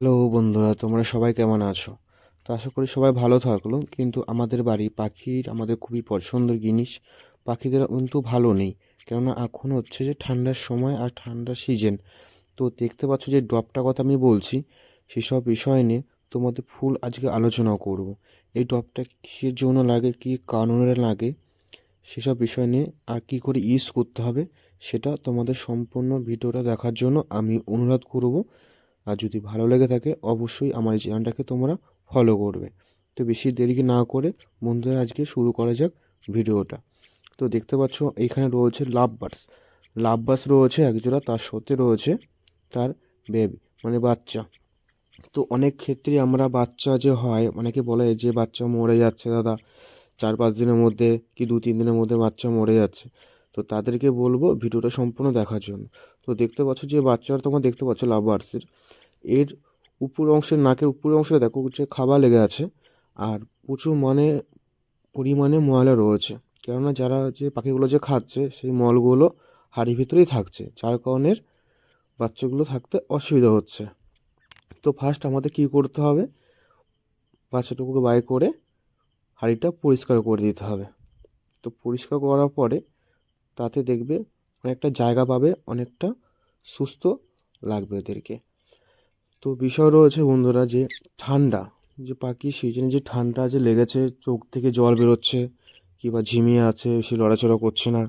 Hello বন্ধুরা, তোমরা সবাই কেমন আছো? তো আশা করি সবাই ভালো থাকল, কিন্তু আমাদের বাড়ি পাখির আমাদের খুবই পছন্দের জিনিস, পাখিদের কিন্তু ভালো নেই। কেননা এখন হচ্ছে যে ঠান্ডার সময় আর ঠান্ডার সিজন তো দেখতে পাচ্ছ যে ড্রপটার কথা আমি বলছি, সেসব বিষয় নিয়ে তোমাদের ফুল আজকে আলোচনা করব। এই ড্রপটা কিসের জন্য লাগে, কী কারণে লাগে, সেসব বিষয় নিয়ে আর কী করে ইউজ করতে হবে, সেটা তোমাদের সম্পূর্ণ ভিডিওটা দেখার জন্য আমি অনুরোধ করব। আর যদি ভালো লেগে থাকে, অবশ্যই আমার এই চ্যানেলটাকে তোমরা ফলো করবে। তো বেশি দেরি না করে বন্ধুরা আজকে শুরু করা যাক ভিডিওটা। তো দেখতে পাচ্ছ এইখানে রয়েছে লাভ বার্ডস লাভ বার্ডস রয়েছে একজোড়া তার সাথে রয়েছে তার বেবি মানে বাচ্চা। তো অনেক ক্ষেত্রে আমরা বাচ্চা যে হয়, অনেকে বলে যে বাচ্চা মরে যাচ্ছে দাদা, চার পাঁচ দিনের মধ্যে কি দু তিন দিনের মধ্যে বাচ্চা মরে যাচ্ছে। তো তাদেরকে বলব ভিডিওটা সম্পূর্ণ দেখার জন্য। তো দেখতে পাচ্ছ যে বাচ্চারা তোমরা দেখতে পাচ্ছ লাভ বার্ডসের এর উপর অংশের নাকের উপরের অংশে দেখো যে খাবার লেগে আছে আর প্রচুর মানে পরিমাণে ময়লা রয়েছে। কেননা যারা যে পাখিগুলো যে খাচ্ছে, সেই মলগুলো হাড়ির ভিতরেই থাকছে, যার কারণে বাচ্চাগুলো থাকতে অসুবিধা হচ্ছে। তো ফার্স্ট আমাদের কী করতে হবে? বাচ্চাটুকুকে বাই করে হাঁড়িটা পরিষ্কার করে দিতে হবে। তো পরিষ্কার করার পরে তাতে দেখবে অনেকটা জায়গা পাবে, অনেকটা সুস্থ লাগবে এদেরকে তো বিষয় রয়েছে বন্ধুরা যে ঠান্ডা, যে পাখি সিজনে যে ঠান্ডা যে লেগেছে, চোখ থেকে জল বেরোচ্ছে কিংবা ঝিমিয়ে আছে, সে লড়াচড়া করছে না।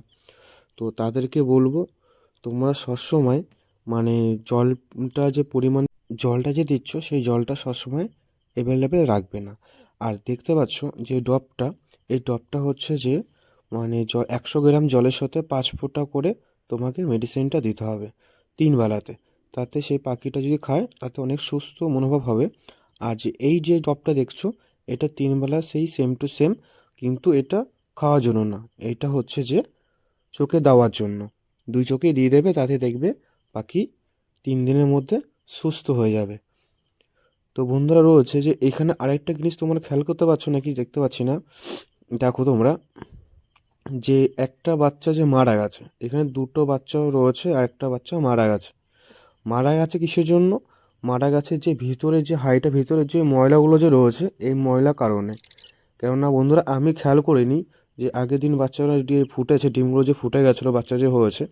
তো তাদেরকে বলব, তোমরা সবসময় মানে জলটা যে পরিমাণ, জলটা যে দিচ্ছ, সেই জলটা সবসময় অ্যাভেলেবেল রাখবে না। আর দেখতে পাচ্ছ যে ডবটা এই ডবটা হচ্ছে যে মানে জ, একশো গ্রাম জলের সাথে পাঁচ ফোঁটা করে তোমাকে মেডিসিনটা দিতে হবে তিন বেলাতে। তাতে সেই পাখিটা যদি খায়, তাতে অনেক সুস্থ মনোভাব হবে। আর যে এই যে ডবটা দেখছ, এটা তিনবেলা সেই সেম টু সেম কিন্তু এটা খাওয়ার জন্য না। এটা হচ্ছে যে চোখে দেওয়ার জন্য। দুই চোখে দিয়ে দেবে, তাতে দেখবে পাখি তিন দিনের মধ্যে সুস্থ হয়ে যাবে। তো বন্ধুরা রয়েছে যে এখানে আরেকটা জিনিস তোমরা খেয়াল করতে পারছ নাকি দেখতে পাচ্ছি না? দেখো তোমরা যে একটা বাচ্চা যে মারা গেছে, এখানে দুটো বাচ্চা রয়েছে আর একটা বাচ্চা মারা গেছে। মারা গেছে কিসের জন্য? মারা গেছে যে ভিতরে যে হাইটা ভিতরে যে ময়লাগুলো যে রয়েছে, এই ময়লা কারণে। কেননা বন্ধুরা, আমি খেয়াল করিনি যে আগের দিন বাচ্চারা যে ফুটেছে, ডিমগুলো যে ফুটে গেছিল, বাচ্চা যে হয়েছে,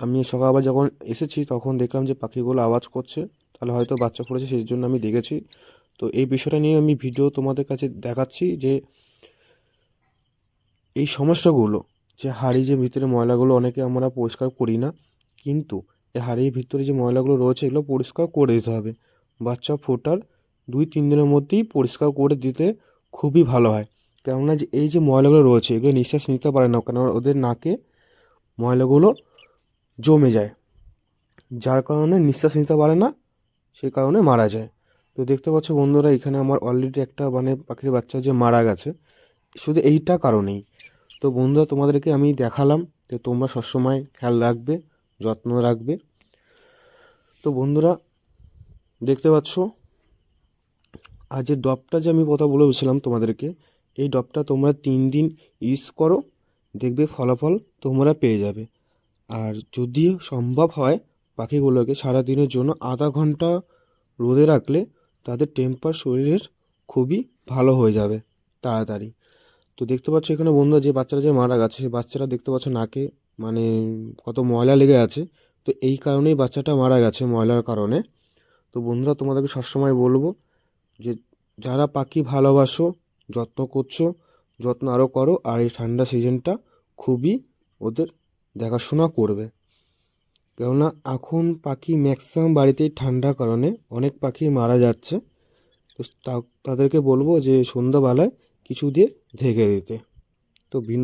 আমি সকালবেলা যখন এসেছি, তখন দেখলাম যে পাখিগুলো আওয়াজ করছে। তাহলে হয়তো বাচ্চা ফুটেছে, সেই জন্য আমি দেখেছি। তো এই বিষয়টা নিয়ে আমি ভিডিও তোমাদের কাছে দেখাচ্ছি যে এই সমস্যাগুলো, যে হাড়ি যে ভিতরে ময়লাগুলো, অনেকে আমরা পরিষ্কার করি না। কিন্তু এই হাড়ির ভিতরে যে ময়লাগুলো রয়েছে, এগুলো পরিষ্কার করে দিতে হবে। বাচ্চা ফোটার দুই, তিন দিনের মধ্যেই পরিষ্কার করে দিতে খুবই ভালো হয়। কেননা যে এই যে ময়লাগুলো রয়েছে, এগুলো নিঃশ্বাস নিতে পারে না কেন ওদের নাকে ময়লাগুলো জমে যায়। যার কারণে নিঃশ্বাস নিতে পারে না, সেই কারণে মারা যায়। তো দেখতে পাচ্ছ বন্ধুরা, এখানে আমার অলরেডি একটা মানে পাখির বাচ্চা যে মারা গেছে। শুধু এইটা কারণেই। তো বন্ধুরা, তোমাদেরকে আমি দেখালাম তো তোমরা সবসময় খেয়াল রাখবে। যত্ন রাখবে। তো বন্ধুরা, দেখতে পাচ্ছ আর যে ডবটা যে আমি কথা বলেছিলাম তোমাদেরকে, এই ডবটা তোমরা তিন দিন ইউজ করো, দেখবে ফলাফল তোমরা পেয়ে যাবে। আর যদি সম্ভব হয় পাখিগুলোকে সারা দিনের জন্য আধা ঘণ্টা রোদে রাখলে তাদের টেম্পার শরীরের খুবই ভালো হয়ে যাবে, তাড়াতাড়ি। তো দেখতে পাচ্ছ এখানে বন্ধুরা যে বাচ্চারা যে মারা গেছে সেই বাচ্চারা দেখতে পাচ্ছ নাকে মানে কত ময়লা লেগে আছে। তো এই কারণেই বাচ্চাটা মারা গেছে ময়লার কারণে। তো বন্ধুরা, তোমাদেরকে সবসময় বলব যে, যারা পাখি ভালোবাসো, যত্ন করছ, যত্ন আরও করো, আর এই ঠান্ডা সিজনটা খুবই ওদের দেখাশোনা করবে। কেননা এখন পাখি ম্যাক্সিমাম বাড়িতেই ঠান্ডার কারণে অনেক পাখি মারা যাচ্ছে। তো তাদেরকে বলব যে, সন্ধ্যাবেলায় কিছু দিয়ে ঢেকে দিতে। তো ভিন